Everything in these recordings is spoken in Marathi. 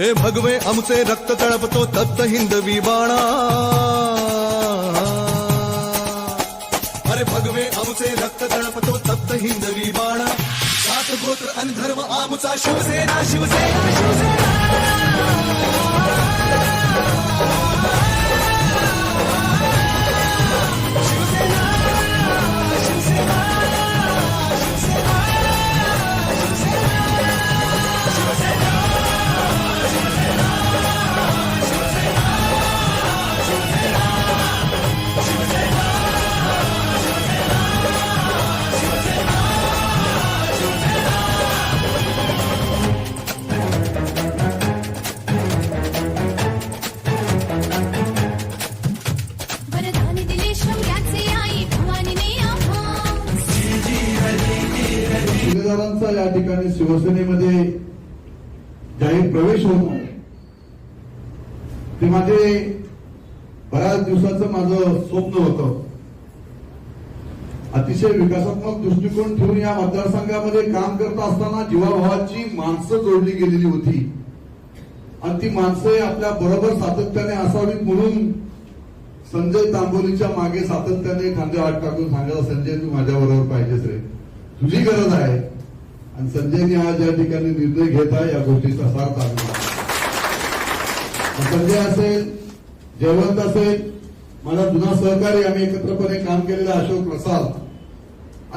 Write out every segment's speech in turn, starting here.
हे भगवे आमचे रक्त तळपतो तप्त हिंदवी बाणा. अरे भगवे आमचे रक्त तळपतो तप्त हिंदवी बाणा. जात गोत्र आणि धर्म आमचा शिवसेना शिवसेना शिवसेना. ते माझे बऱ्याच दिवसाचं माझं स्वप्न होतं. अतिशय विकासात्मक दृष्टिकोन ठेवून या मतदारसंघामध्ये काम करत असताना जीवाभावाची माणसं जोडली गेलेली होती. आणि ती माणसं आपल्या बरोबर सातत्याने असावीत म्हणून संजय तांबोलीच्या मागे सातत्याने खांद्या वाट टाकून सांगायला संजय तू माझ्या बरोबर पाहिजेच रे. तुझी गरज आहे. आणि संजयने आज या ठिकाणी निर्णय घेत आहे या गोष्टीचा सार चालू संजय असेल जयवंत असेल माझा जुना सहकारी आम्ही एकत्रपणे काम केलेला अशोक प्रसाद.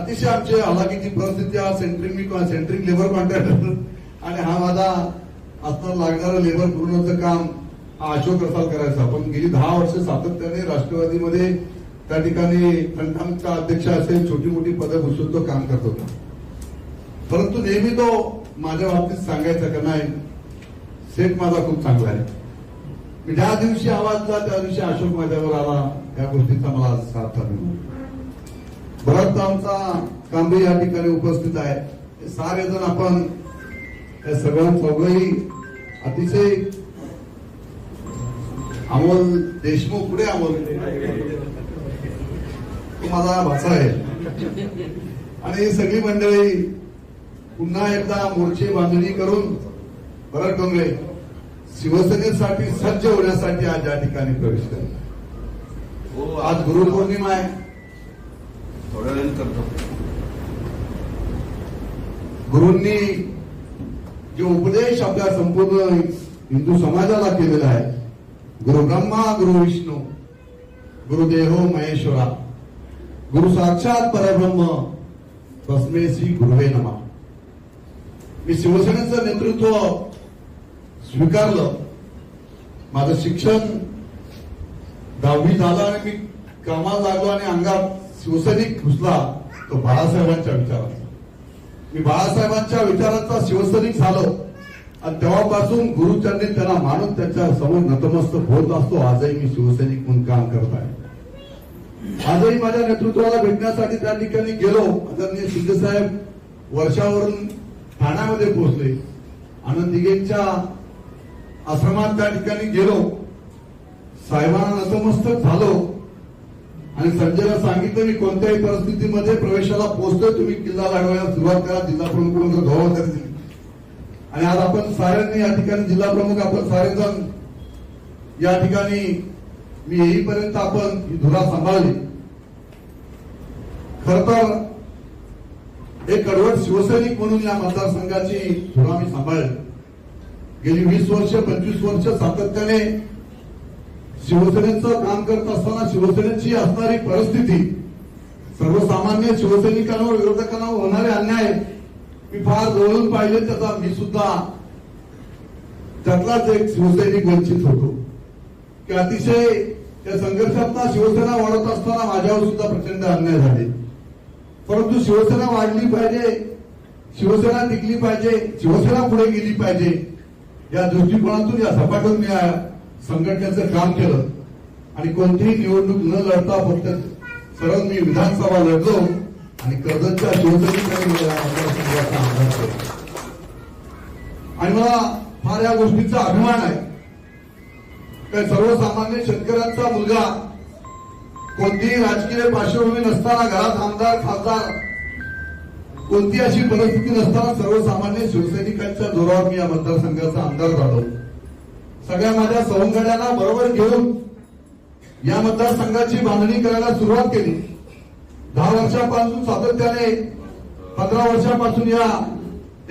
अतिशय आमची हलाखीची परिस्थिती हा सेंट्रिंग मी सेंट्रिंग लेबर कॉन्ट्रॅक्टर आणि हा माझा असणार लागणारं लेबर पूर्णचं काम हा अशोक प्रसाद करायचा. पण गेली दहा वर्ष सातत्याने राष्ट्रवादीमध्ये त्या ठिकाणी खंडांचा अध्यक्ष असेल छोटी मोठी पदं भूषून तो काम करत. होता परंतु नेहमी तो माझ्या बाबतीत सांगायचा का नाही सेट माझा खूप चांगला आहे. मी ज्या दिवशी आवाज त्या दिवशी अशोक माझ्यावर आला. या गोष्टीचा मला सार्थ मिळतो भरत आमचा कांबे या ठिकाणी उपस्थित आहे. सारे जण आपण या सगळ्या चौघही अतिशय अमोल देशमुख पुढे अमोल. तो माझा भाचा आहे. आणि ही सगळी मंडळी पुन्हा एकदा मोर्चे बांधणी करून भरत डोंगरे शिवसेनेसाठी सज्ज होण्यासाठी आज या ठिकाणी प्रवेश करतात आज गुरुपौर्णिमा आहे. थोड्या वेळाने करतो. गुरूंनी जे उपदेश आपल्या संपूर्ण हिंदू समाजाला केलेला आहे गुरु ब्रह्मा गुरु विष्णू गुरुदेव महेश्वरा गुरु साक्षात परब्रह्म तस्मे श्री गुरुवे नमा. मी शिवसेनेचं नेतृत्व स्वीकारलं. माझं शिक्षण दहावी झालं आणि मी कामाला लागलो आणि अंगात शिवसैनिक घुसला तो बाळासाहेबांच्या विचाराचा मी बाळासाहेबांच्या विचाराचा शिवसैनिक झालो. आणि तेव्हापासून गुरुचरणी त्यांना मानून त्यांच्यासमोर नतमस्तक होत असतो. आजही मी शिवसैनिक म्हणून काम करत आहे. आजही माझ्या नेतृत्वाला भेटण्यासाठी त्या ठिकाणी गेलो. आदरणीय शिंदेसाहेब वर्षावरून ठाण्यामध्ये पोहोचले. आनंद दिघेंच्या आश्रमात त्या ठिकाणी गेलो. साहेबांना नतमस्तक झालो. आणि संजयला सांगितलं मी कोणत्याही परिस्थितीमध्ये प्रवेशाला पोहोचतोय तुम्ही किल्ला लढवायला सुरुवात करा जिल्हा प्रमुख धोवा दिली आणि आज आपण साऱ्यांनी या ठिकाणी जिल्हा प्रमुख आपण सारेजण या ठिकाणी मी येईपर्यंत आपण ही धुरा सांभाळली. खर तर एक कडवट शिवसैनिक म्हणून या मतदारसंघाची धुरा मी सांभाळली. गेली वीस वर्ष पंचवीस वर्ष सातत्याने शिवसेनेचं काम करत असताना शिवसेनेची असणारी परिस्थिती सर्वसामान्य शिवसैनिकांवर विरोधकांवर होणारे अन्याय मी फार जवळून पाहिले त्याचा मी सुद्धा त्यातलाच एक शिवसैनिक वंचित होतो. की अतिशय त्या संघर्षात शिवसेना वाढत असताना माझ्यावर सुद्धा प्रचंड अन्याय झाले. परंतु शिवसेना वाढली पाहिजे शिवसेना टिकली पाहिजे शिवसेना पुढे गेली पाहिजे या दृष्टिकोनातून या सपाटून मी या संघटनेचं काम केलं. आणि कोणतीही निवडणूक न लढता फक्त सरळ मी विधानसभा लढलो आणि कर्जतच्या शिवसैनिकांनी या आमदार केला आणि मला फार या गोष्टीचा अभिमान आहे. काय सर्वसामान्य शेतकऱ्यांचा मुलगा कोणतीही राजकीय पार्श्वभूमी नसताना घरात आमदार खासदार कोणती अशी परिस्थिती नसताना सर्वसामान्य शिवसैनिकांच्या जोरावर मी या मतदारसंघाचा आमदार झालो. सगळ्या माझ्या सवंगड्यांना बरोबर घेऊन या मतदारसंघाची बांधणी करायला सुरुवात केली. दहा वर्षापासून सातत्याने पंधरा वर्षापासून या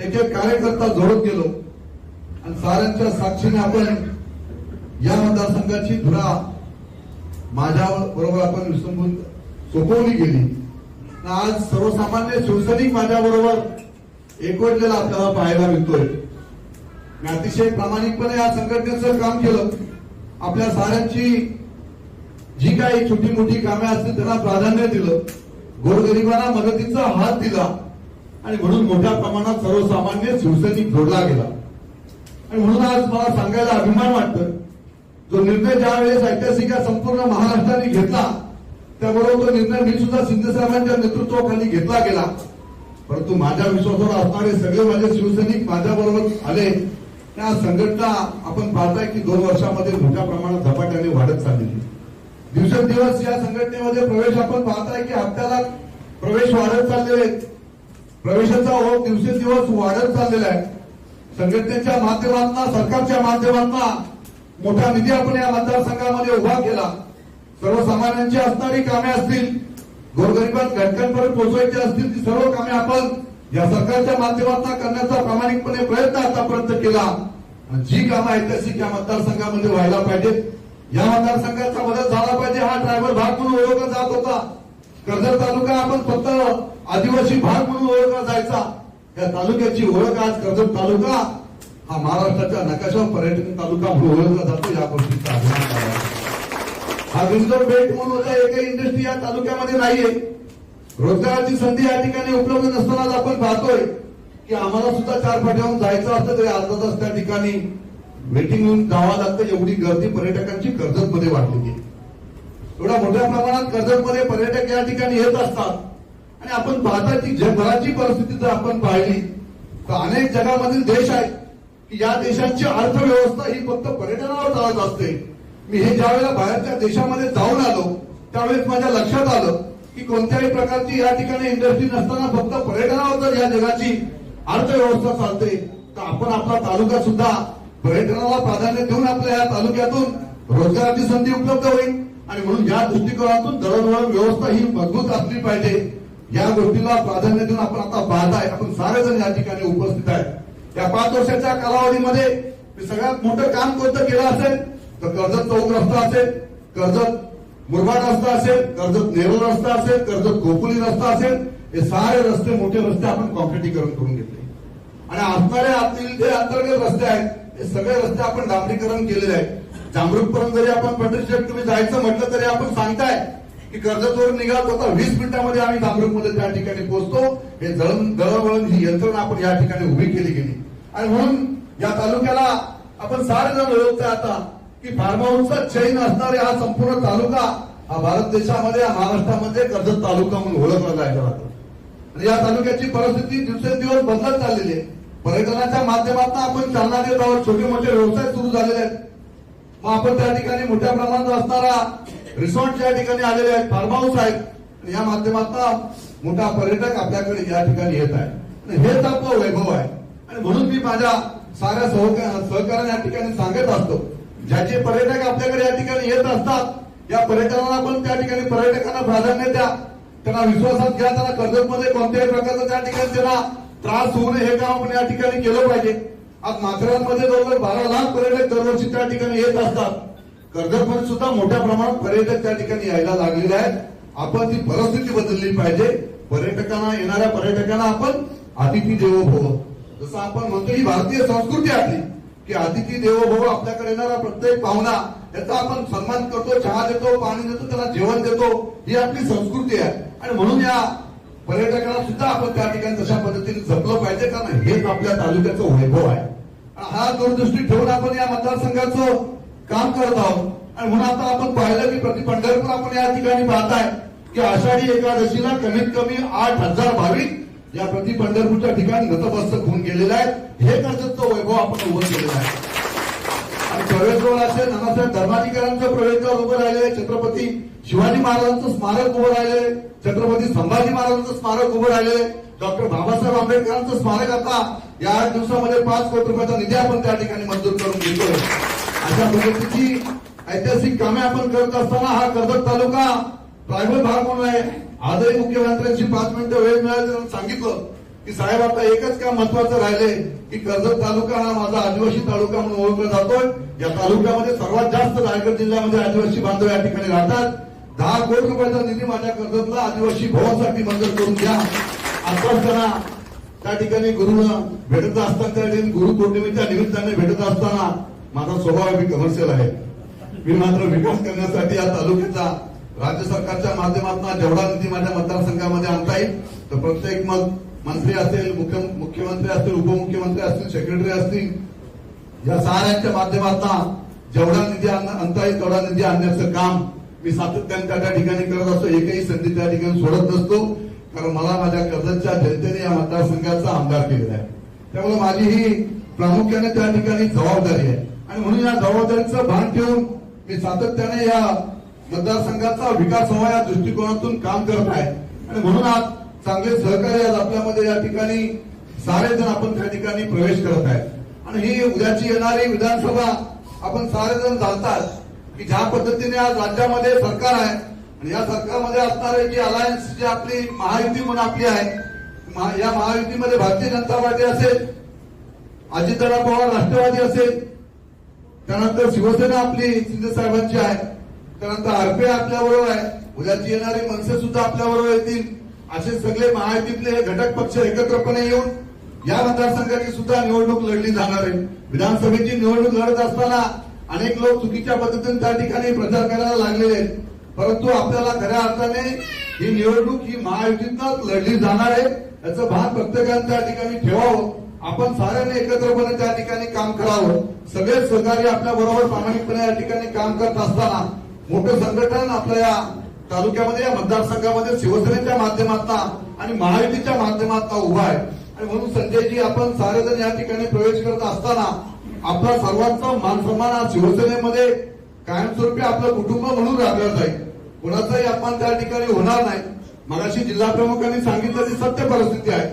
एक एक कार्यकर्ता जोडत गेलो. आणि साऱ्यांच्या साक्षीने आपण या मतदारसंघाची धुरा माझ्या बरोबर आपण विसंबून सोपवली गेली. आज सर्वसामान्य शिवसैनिक माझ्याबरोबर एकवटलेला आपल्याला पाहायला मिळतोय. मी अतिशय प्रामाणिकपणे या संघटनेचं काम केलं. आपल्या साऱ्यांची जी काही छोटी मोठी कामे असतील त्यांना प्राधान्य दिलं. गोरगरिबांना मदतीचा हात दिला. आणि म्हणून मोठ्या प्रमाणात सर्वसामान्य शिवसैनिक जोडला गेला. आणि म्हणून आज मला सांगायला अभिमान वाटतं जो निर्णय ज्यावेळेस ऐतिहासिक या संपूर्ण महाराष्ट्राने घेतला त्याबरोबर तो निर्णय मी सुद्धा शिंदे साहेबांच्या नेतृत्वाखाली घेतला गेला. परंतु माझ्या विश्वासावर असणारे सगळे माझे शिवसैनिक माझ्या बरोबर आले. त्या संघटना आपण पाहताय की दोन वर्षामध्ये मोठ्या प्रमाणात झपाट्याने वाढत चाललेली. दिवसेंदिवस या संघटनेमध्ये प्रवेश आपण पाहताय की हप्त्याला प्रवेश वाढत चाललेले आहेत. प्रवेशाचा ओघ दिवसेंदिवस वाढत चाललेला आहे. संघटनेच्या माध्यमांना सरकारच्या माध्यमांना मोठा निधी आपण या मतदारसंघामध्ये उभा केला. सर्वसामान्यांची असणारी कामे असतील गोरगरिबात घटकांपर्यंत पोहोचवायची असतील ती सर्व कामे आपण या सरकारच्या माध्यमातून करण्याचा प्रामाणिकपणे प्रयत्न आतापर्यंत केला. जी कामं ऐतिहासिक या मतदारसंघामध्ये व्हायला पाहिजेत. या मतदारसंघाचा मदत झाला पाहिजे हा ड्रायव्हर भाग म्हणून ओळखला जात होता. कर्जत तालुका आपण फक्त आदिवासी भाग म्हणून ओळखला जायचा. या तालुक्याची ओळख आज कर्जत तालुका हा महाराष्ट्राच्या नकाशावर पर्यटन तालुका म्हणून ओळखला जातो. या गोष्टीचा अभिमान हा विंडोर बेल्ट म्हणून होता एकही इंडस्ट्री या तालुक्यामध्ये नाहीये. रोजगाराची संधी या ठिकाणी उपलब्ध नसतानाच आपण पाहतोय की आम्हाला सुद्धा चार फाट्याहून जायचं असतं तरी अर्धा तास त्या ठिकाणी वेटिंग होऊन जावं लागतं. एवढी गर्दी पर्यटकांची कर्जत मध्ये वाढलेली आहे. एवढ्या मोठ्या प्रमाणात कर्जतमध्ये पर्यटक या ठिकाणी येत असतात. आणि आपण पाहता की जगभराची परिस्थिती जर आपण पाहिली तर अनेक जगामधील देश आहेत की या देशांची अर्थव्यवस्था ही फक्त पर्यटनावर चालत असते. मी हे ज्या वेळेला बाहेरच्या देशामध्ये जाऊन आलो त्यावेळेस माझ्या लक्षात आलं की कोणत्याही प्रकारची या ठिकाणी इंडस्ट्री नसताना फक्त पर्यटनावर जर या जगाची अर्थव्यवस्था चालते. तर आपण आपला तालुका सुद्धा पर्यटनाला प्राधान्य देऊन आपल्या या तालुक्यातून रोजगाराची संधी उपलब्ध होईल. आणि म्हणून या दृष्टिकोनातून दळणवळण व्यवस्था ही मजबूत असली पाहिजे. या गोष्टीला प्राधान्य देऊन आपण आता पाहताय आपण सारेजण या ठिकाणी उपस्थित आहेत. या पाच वर्षाच्या कालावधीमध्ये सगळ्यात मोठं काम कोणतं केलं असेल? तर कर्जत चौक रस्ता असेल कर्जत मुरबाड रस्ता असेल कर्जत नेहरू रस्ता असेल कर्जत गोकुली रस्ता असेल हे सारे रस्ते मोठे रस्ते आपण कॉन्क्रिटीकरण करून घेतले. आणि असणारे आतील जे अंतर्गत रस्ते आहेत हे सगळे रस्ते आपण डांबरीकरण केलेले आहेत. जांभरूकपर्यंत जरी आपण पंढरीशेठ तुम्ही जायचं म्हटलं तरी आपण सांगताय की कर्जतवर निघाल होता वीस मिनिटांमध्ये आम्ही जांभरूकमध्ये त्या ठिकाणी पोहोचतो. हे जळण दळणवळण ही यंत्रणा आपण या ठिकाणी उभी केली गेली. आणि म्हणून या तालुक्याला आपण सारे जण ओळखतोय आता. की फार्म हाऊसचा चैन असणारे हा संपूर्ण तालुका हा भारत देशामध्ये महाराष्ट्रामध्ये कर्जत तालुका म्हणून ओळखला जायला लागतो आणि या तालुक्याची परिस्थिती दिवसेंदिवस बदलत चाललेली आहे. पर्यटनाच्या माध्यमातून आपण चालना देत आहोत छोटे मोठे व्यवसाय सुरू झालेले आहेत. मग आपण त्या ठिकाणी मोठ्या प्रमाणात असणारा रिसॉर्ट या ठिकाणी आलेले आहेत फार्म हाऊस आहेत आणि या माध्यमातून मोठा पर्यटक आपल्याकडे या ठिकाणी येत आहे. आणि हेच आपलं वैभव आहे. आणि म्हणून मी माझ्या साऱ्या सहकार्या या ठिकाणी सांगत असतो ज्याचे पर्यटक आपल्याकडे या ठिकाणी येत असतात या पर्यटनाला पण त्या ठिकाणी पर्यटकांना प्राधान्य द्या. त्यांना विश्वासात घ्या त्यांना कर्जतमध्ये कोणत्याही प्रकारचा त्या ठिकाणी त्यांना त्रास होऊ नये हे काम आपण या ठिकाणी केलं पाहिजे. आज माथेरानमध्ये जवळजवळ बारा लाख पर्यटक दरवर्षी त्या ठिकाणी येत असतात. कर्जतमध्ये सुद्धा मोठ्या प्रमाणात पर्यटक त्या ठिकाणी यायला लागलेले आहेत. आपण ती परिस्थिती बदलली पाहिजे. पर्यटकांना येणाऱ्या पर्यटकांना आपण अतिथी देवो भव. जसं आपण म्हणतो ही भारतीय संस्कृती आपली की अतिथी देवो भव आपल्याकडे येणारा प्रत्येक पाहुणा याचा आपण सन्मान करतो चहा देतो पाणी देतो त्याला जेवण देतो ही आपली संस्कृती आहे. आणि म्हणून या पर्यटकांना सुद्धा आपण त्या ठिकाणी तशा पद्धतीने जपलं पाहिजे कारण हेच आपल्या तालुक्याचं वैभव आहे. हा दूरदृष्टी ठेवून आपण या मतदारसंघाचं काम करत आहोत. आणि म्हणून आता आपण पाहिलं की प्रति पंढरपूर आपण या ठिकाणी पाहताय की आषाढी एकादशीला कमीत कमी आठ हजार भाविक या प्रति पंढरपूरच्या ठिकाणी नतमस्तक होऊन गेलेले आहेत हे कर्जतचं वैभव आपण उभं केलेलं आहे. आणि प्रवेशद्वार असेल नानासाहेब धर्माधिकाऱ्यांचं प्रवेशद्वार उभं राहिले छत्रपती शिवाजी महाराजांचं स्मारक उभं राहिले छत्रपती संभाजी महाराजांचं स्मारक उभं राहिले डॉक्टर बाबासाहेब आंबेडकरांचं स्मारक आता या आठ दिवसामध्ये पाच कोटी रुपयाचा निधी आपण त्या ठिकाणी मंजूर करून घेतोय. अशा पद्धतीची ऐतिहासिक कामे आपण करत असताना हा कर्जत तालुका ट्रायबल भाग म्हणून आहे. आजही मुख्यमंत्र्यांची पाच मिनिटं वेळ मिळाली सांगितलं की साहेब आता एकच काम महत्वाचं राहिले की कर्जत तालुका हा माझा आदिवासी तालुका म्हणून ओळखला जातोय. या तालुक्यामध्ये सर्वात जास्त रायगड जिल्ह्यामध्ये आदिवासी बांधव या ठिकाणी राहतात. दहा कोटी रुपयाचा निधी माझ्या कर्जतला आदिवासी भवनासाठी मंजूर करून द्या आश्वासना त्या ठिकाणी गुरुनं भेटत असताना त्या ठिकाणी गुरु पौर्णिमेच्या निमित्ताने भेटत असताना माझा स्वभाव मी कमर्शियल आहे. मी मात्र विकास करण्यासाठी या तालुक्याचा राज्य सरकारच्या माध्यमातून जेवढा निधी माझ्या मतदारसंघामध्ये आणता येईल तर प्रत्येक मग मंत्री असेल मुख्य मुख्यमंत्री असतील उपमुख्यमंत्री असतील सेक्रेटरी असतील या साऱ्यांच्या माध्यमातून जेवढा निधी आणता येईल तेवढा निधी आणण्याचं काम मी सातत्याने त्या त्या ठिकाणी करत असतो. एकही संधी त्या ठिकाणी सोडत नसतो कारण मला माझ्या कर्जतच्या जनतेने या मतदारसंघाचा आमदार केलेला आहे. त्यामुळे माझी ही प्रामुख्याने त्या ठिकाणी जबाबदारी आहे. आणि म्हणून या जबाबदारीचं भान ठेवून मी सातत्याने या मतदारसंघाचा विकास व्हावा या दृष्टिकोनातून काम करत आहे. आणि म्हणून आज चांगले सहकार्य आज आपल्यामध्ये या ठिकाणी सारेजण आपण त्या ठिकाणी प्रवेश करत आहे आणि ही उद्याची येणारी विधानसभा आपण सारेजण जाणतात की ज्या पद्धतीने आज राज्यामध्ये सरकार आहे. आणि या सरकारमध्ये असणारे जी अलायन्स जी आपली महायुती म्हणून आपली आहे महा- या महायुतीमध्ये भारतीय जनता पार्टी असेल अजितदादा पवार राष्ट्रवादी असेल त्यानंतर शिवसेना आपली शिंदे साहेबांची आहे. त्यानंतर आरपीआय आपल्या बरोबर आहे. उद्याची येणारी मनसे सुद्धा आपल्या बरोबर येतील. असे सगळे महायुतीतले हे घटक पक्ष एकत्रपणे येऊन या मतदारसंघाची सुद्धा निवडणूक लढली जाणार आहे. विधानसभेची निवडणूक लढत असताना अनेक लोक चुकीच्या पद्धतीने त्या ठिकाणी प्रचार करायला लागलेले आहेत. परंतु आपल्याला खऱ्या अर्थाने ही निवडणूक ही महायुतीतनच लढली जाणार आहे. याचं भान प्रत्येकाने त्या ठिकाणी ठेवावं. आपण साऱ्यांनी एकत्रपणे त्या ठिकाणी काम करावं. सगळे सहकारी आपल्या बरोबर प्रामाणिकपणे या ठिकाणी काम करत असताना मोठं संघटन आपल्या या तालुक्यामध्ये या मतदारसंघामध्ये शिवसेनेच्या माध्यमातून आणि महायुतीच्या माध्यमातून उभा आहे. आणि म्हणून संजयजी आपण सारेजण या ठिकाणी प्रवेश करत असताना आपला सर्वांचा मान सन्मान हा शिवसेनेमध्ये कायमस्वरूपी आपलं कुटुंब म्हणून राबला जाईल. कोणाचाही अपमान त्या ठिकाणी होणार नाही. मगाशी जिल्हा प्रमुखांनी सांगितलं ती सत्य परिस्थिती आहे.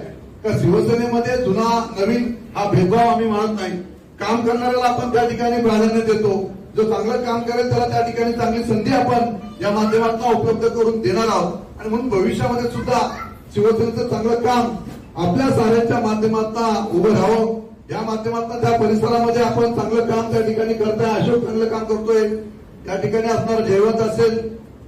का शिवसेनेमध्ये जुना नवीन हा भेदभाव आम्ही मानत नाही. काम करणाऱ्याला आपण त्या ठिकाणी प्राधान्य देतो. जो चांगलं काम करेल त्याला त्या ठिकाणी चांगली संधी आपण या माध्यमातून उपलब्ध करून देणार आहोत. आणि म्हणून भविष्यामध्ये सुद्धा शिवसेनेचं चांगलं काम आपल्या साऱ्यांच्या माध्यमातून उभं राहावं. या माध्यमातून त्या परिसरामध्ये आपण चांगलं काम त्या ठिकाणी करतोय. अशोक चांगलं काम करतोय. त्या ठिकाणी असणार जयवंत असेल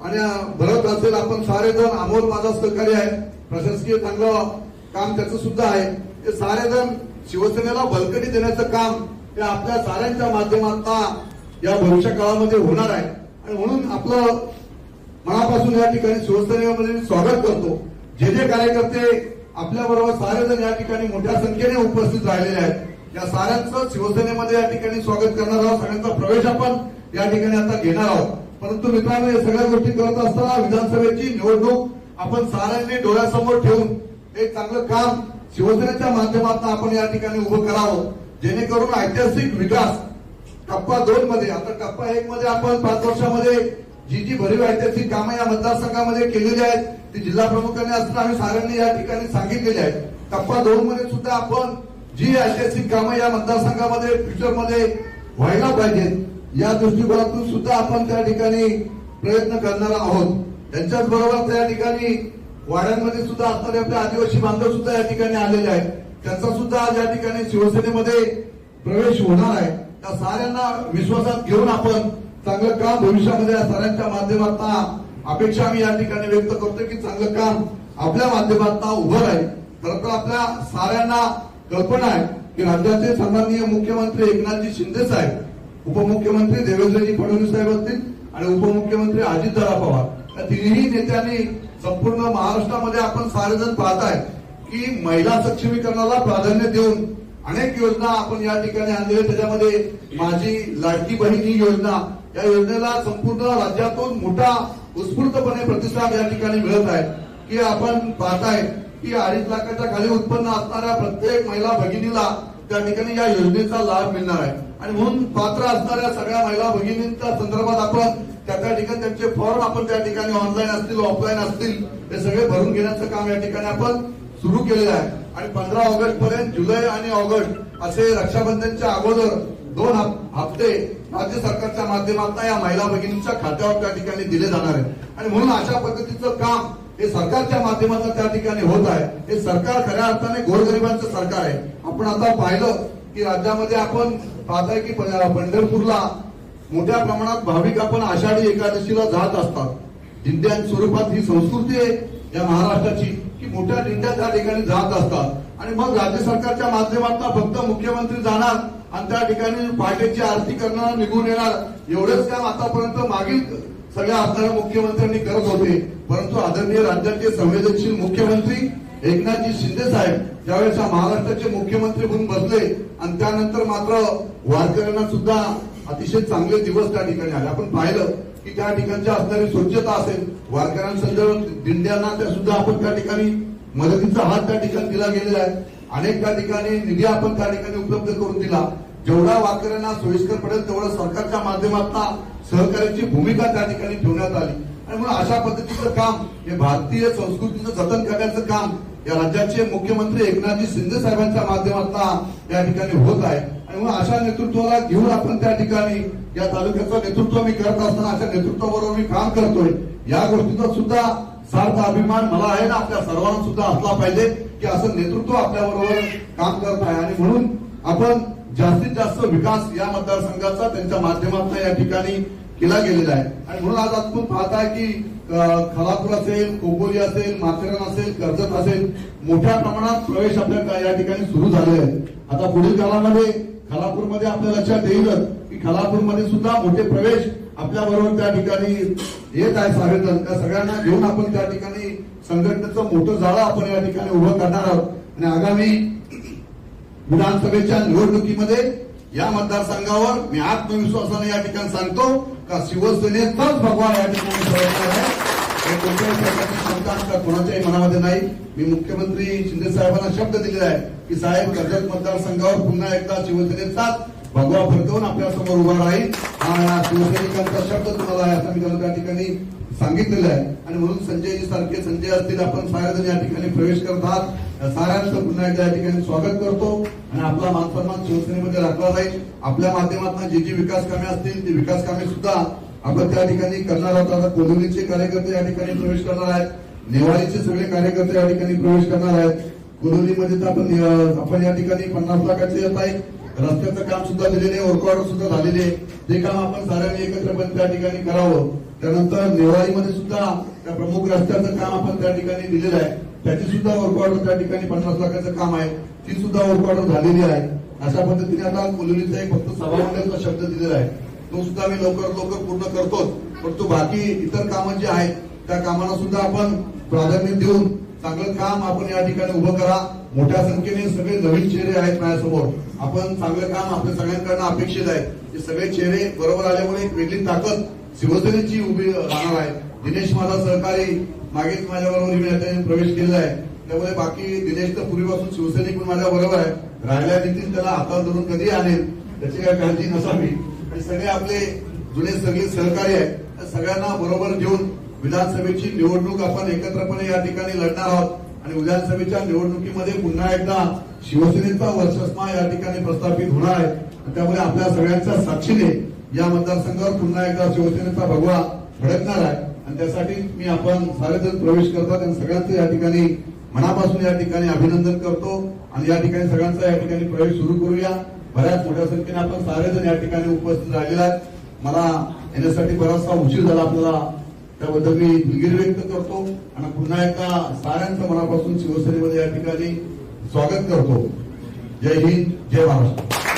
आणि भरत असेल. आपण सारेजण अमोल माझा सहकारी आहे. प्रशासकीय चांगलं काम त्याचं सुद्धा आहे. ते सारेजण शिवसेनेला बलकटी देण्याचं काम हे आपल्या साऱ्यांच्या माध्यमातून या भविष्य काळामध्ये होणार आहे. आणि म्हणून आपलं मनापासून या ठिकाणी शिवसेनेमध्ये मी स्वागत करतो. जे जे कार्यकर्ते आपल्या बरोबर सारेजण या ठिकाणी मोठ्या संख्येने उपस्थित राहिलेले आहेत. या साऱ्यांचं शिवसेनेमध्ये या ठिकाणी स्वागत करणार आहोत. सगळ्यांचा प्रवेश आपण या ठिकाणी आता घेणार आहोत. परंतु मित्रांनो या सगळ्या गोष्टी करत असताना विधानसभेची निवडणूक आपण साऱ्यांनी डोळ्यासमोर ठेवून एक चांगलं काम शिवसेनेच्या माध्यमातून आपण या ठिकाणी उभं करावं. जेणेकरून ऐतिहासिक विकास टप्पा दोन मध्ये. आता टप्पा एक मध्ये आपण पाच वर्षामध्ये जी जी भरीव ऐतिहासिक कामं या मतदारसंघामध्ये केलेली आहेत. ती जिल्हा प्रमुखांनी असताना आम्ही सारांनी या ठिकाणी सांगितलेली आहेत. टप्पा दोन मध्ये सुद्धा आपण जी ऐतिहासिक कामं या मतदारसंघामध्ये फ्युचरमध्ये व्हायला पाहिजेत या दृष्टिकोनातून सुद्धा आपण त्या ठिकाणी प्रयत्न करणार आहोत. त्यांच्याच बरोबर त्या ठिकाणी वाड्यांमध्ये सुद्धा असणारे आपले आदिवासी बांधव सुद्धा या ठिकाणी आलेले आहेत. त्यांचा सुद्धा आज या ठिकाणी शिवसेनेमध्ये प्रवेश होणार आहे. या साऱ्यांना विश्वासात घेऊन आपण चांगलं काम भविष्यामध्ये या साऱ्यांच्या माध्यमातून अपेक्षा मी या ठिकाणी व्यक्त करतो की चांगलं काम आपल्या माध्यमातून उभं राहील. खरं तर आपल्या साऱ्यांना कल्पना आहे की राज्याचे सन्माननीय मुख्यमंत्री एकनाथजी शिंदे साहेब उपमुख्यमंत्री देवेंद्रजी फडणवीस साहेब असतील आणि उपमुख्यमंत्री अजितदादा पवार. या तिन्ही नेत्यांनी संपूर्ण महाराष्ट्रामध्ये आपण सारेजण पाहताय की महिला सक्षमीकरणाला प्राधान्य देऊन अनेक योजना आपण या ठिकाणी आणलेल्या त्याच्यामध्ये माझी लाडकी बहीण ही योजना या योजनेला संपूर्ण राज्यातून मोठा उत्स्फूर्तपणे प्रतिसाद या ठिकाणी मिळत आहे. की आपण पाहताय की अडीच लाखाच्या खाली उत्पन्न असणाऱ्या प्रत्येक महिला भगिनीला त्या ठिकाणी या योजनेचा लाभ मिळणार आहे. आणि म्हणून पात्र असणाऱ्या सगळ्या महिला भगिनींच्या संदर्भात आपण त्या त्या ठिकाणी त्यांचे फॉर्म आपण त्या ठिकाणी ऑनलाईन असतील ऑफलाईन असतील हे सगळे भरून घेण्याचं काम या ठिकाणी आपण सुरू केलेलं आहे. आणि पंधरा ऑगस्ट पर्यंत जुलै आणि ऑगस्ट असे रक्षाबंधनच्या अगोदर दोन हप्ते राज्य सरकारच्या माध्यमातून या महिला भगिनींच्या खात्यावर त्या ठिकाणी दिले जाणार आहे आणि म्हणून अशा पद्धतीचं काम हे सरकारच्या माध्यमातून त्या ठिकाणी होत आहे. हे सरकार खऱ्या अर्थाने गोरगरिबांचं सरकार आहे. आपण आता पाहिलं की राज्यामध्ये आपण पाहताय की पंढरपूरला मोठ्या प्रमाणात भाविक आपण आषाढी एकादशीला जात असतात. दिंड्यां स्वरूपात ही संस्कृती आहे. या महाराष्ट्राची की मोठ्या दिंड्या त्या ठिकाणी जात असतात. आणि मग राज्य सरकारच्या माध्यमातून फक्त मुख्यमंत्री जाणार आणि त्या ठिकाणी पहाटेची आरती करणार निघून येणार एवढंच काम आतापर्यंत मागील सगळ्या आमदार मुख्यमंत्र्यांनी करत होते. परंतु आदरणीय राज्याचे संवेदनशील मुख्यमंत्री एकनाथजी शिंदे साहेब ज्यावेळेस महाराष्ट्राचे मुख्यमंत्री म्हणून बसले आणि त्यानंतर मात्र वारकऱ्यांना सुद्धा अतिशय चांगले दिवस त्या ठिकाणी आले. आपण पाहिलं की त्या ठिकाणची असणारी स्वच्छता असेल वारकऱ्यांसंदर्भात दिंड्यांना त्या सुद्धा आपण त्या ठिकाणी मदतीचा हात त्या ठिकाणी दिला गेलेला आहे. अनेक त्या ठिकाणी निधी आपण त्या ठिकाणी उपलब्ध करून दिला. जेवढा वारकऱ्यांना सोयीस्कर पडेल तेवढं सरकारच्या माध्यमातून सहकार्याची भूमिका त्या ठिकाणी ठेवण्यात आली. आणि म्हणून अशा पद्धतीचं काम हे भारतीय संस्कृतीचं जतन करण्याचं काम या राज्याचे मुख्यमंत्री एकनाथजी शिंदे साहेबांच्या माध्यमातून या ठिकाणी होत आहे. म्हणून अशा नेतृत्वाला घेऊन आपण त्या ठिकाणी या तालुक्याचं नेतृत्व मी करत असताना अशा नेतृत्वाबरोबर मी काम करतोय. या गोष्टीचा सुद्धा सार्थ अभिमान मला आहे ना आपल्या सर्वांना सुद्धा असला पाहिजे की असं नेतृत्व आपल्या बरोबर काम करत आहे. आणि म्हणून आपण जास्तीत जास्त विकास या मतदारसंघाचा त्यांच्या माध्यमातून या ठिकाणी केला गेलेला आहे. आणि म्हणून आज आपण पाहताय की खलापूर असेल कोपोली असेल माथेरान असेल कर्जत असेल मोठ्या प्रमाणात प्रवेश आपल्या या ठिकाणी सुरू झाले आहे. आता पुढील काळामध्ये खलापूरमध्ये आपल्या लक्षात येईलच की खालापूरमध्ये सुद्धा मोठे प्रवेश आपल्या बरोबर त्या ठिकाणी येत आहे साहेब त्या सगळ्यांना घेऊन आपण त्या ठिकाणी संघटनेचं मोठं जाळं आपण या ठिकाणी उभं करणार आहोत. आणि आगामी विधानसभेच्या निवडणुकीमध्ये या मतदारसंघावर मी आत्मविश्वासाने या ठिकाणी सांगतो का शिवसेनेचाच भगवा या ठिकाणी सरकार आहे. हे कोणत्याही प्रकारची शंका आमच्या कोणाच्याही मनामध्ये नाही. मी मुख्यमंत्री शिंदे साहेबांना शब्द दिलेला आहे की साहेब कर्जत मतदारसंघावर पुन्हा एकदा शिवसेनेचाच भगवा फडकवून आपल्यासमोर उभा राहील. हा शिवसैनिकांचा शब्द तुम्हाला आहे असं मी त्या ठिकाणी सांगितलेलं आहे. आणि म्हणून संजयजी सारखे संजय असतील आपण साऱ्याजण या ठिकाणी प्रवेश करत आहात. साऱ्यांचं पुन्हा एकदा या ठिकाणी स्वागत करतो. आणि आपला मान सन्मान शिवसेनेमध्ये राखला जाईल. आपल्या माध्यमातून जी जी विकास कामे असतील ती विकास कामे सुद्धा आपण त्या ठिकाणी करणार आहोत. आता कोलिवलीचे कार्यकर्ते या ठिकाणी प्रवेश करणार आहेत. नेवाळीचे सगळे कार्यकर्ते या ठिकाणी प्रवेश करणार आहेत. कोलिवलीमध्ये तर आपण आपण या ठिकाणी पन्नास लाखाचे येत आहे. रस्त्याचं काम सुद्धा दिलेले ऑर्डर सुद्धा झालेले ते काम आपण साऱ्यांनी एकत्रपणे त्या ठिकाणी करावं. त्यानंतर नेवाळीमध्ये सुद्धा त्या प्रमुख रस्त्याचं काम आपण त्या ठिकाणी दिलेलं आहे. त्याची सुद्धा ऑर्डर त्या ठिकाणी पन्नास लाखाचं काम आहे. ती सुद्धा ऑर्डर झालेली आहे. अशा पद्धतीने आता कोलिलीचा एक फक्त सभामंडळाचा शब्द दिलेला आहे. तो सुद्धा आम्ही लवकर लवकर पूर्ण करतोच. परंतु बाकी इतर कामं जी आहेत त्या कामांना सुद्धा आपण प्राधान्य देऊन चांगलं काम आपण या ठिकाणी उभं करा. मोठ्या संख्येने सगळे नवीन चेहरे आहेत माझ्यासमोर. आपण चांगलं काम आपल्या सगळ्यांकडनं अपेक्षित आहे. हे सगळे चेहरे बरोबर आल्यामुळे एक वेगळी ताकद शिवसेनेची उभी राहणार आहे. दिनेश माझा सहकारी मागेच माझ्याबरोबर मी प्रवेश केलेला आहे. त्यामुळे बाकी दिनेश तर पूर्वीपासून शिवसैनिक पण माझ्या बरोबर आहे. राहिल्या देखील त्याला हातात धरून कधी आणेल त्याची काय काळजी नसावी. आणि सगळे आपले जुने सगळे सहकारी आहेत त्या सगळ्यांना बरोबर घेऊन विधानसभेची निवडणूक आपण एकत्रपणे या ठिकाणी लढणार आहोत. आणि विधानसभेच्या निवडणुकीमध्ये पुन्हा एकदा शिवसेनेचा वर्चस्मा या ठिकाणी प्रस्थापित होणार आहे. त्यामुळे आपल्या सगळ्यांच्या साक्षीने या मतदारसंघावर पुन्हा एकदा शिवसेनेचा भगवा भडकणार आहे. आणि त्यासाठी मी आपण सारेजण प्रवेश करतात आणि सगळ्यांचं या ठिकाणी मनापासून या ठिकाणी अभिनंदन करतो. आणि या ठिकाणी सगळ्यांचा या ठिकाणी प्रवेश सुरू करूया. बऱ्याच मोठ्या संख्येने आपण सारेजण या ठिकाणी उपस्थित राहिलेला आहे मला येण्यासाठी बराचसा उशीर झाला आपल्याला. त्याबद्दल मी दिलगिरी व्यक्त करतो. आणि पुन्हा एकदा साऱ्यांचं मनापासून शिवसेनेमध्ये या ठिकाणी स्वागत करतो. जय हिंद जय महाराष्ट्र.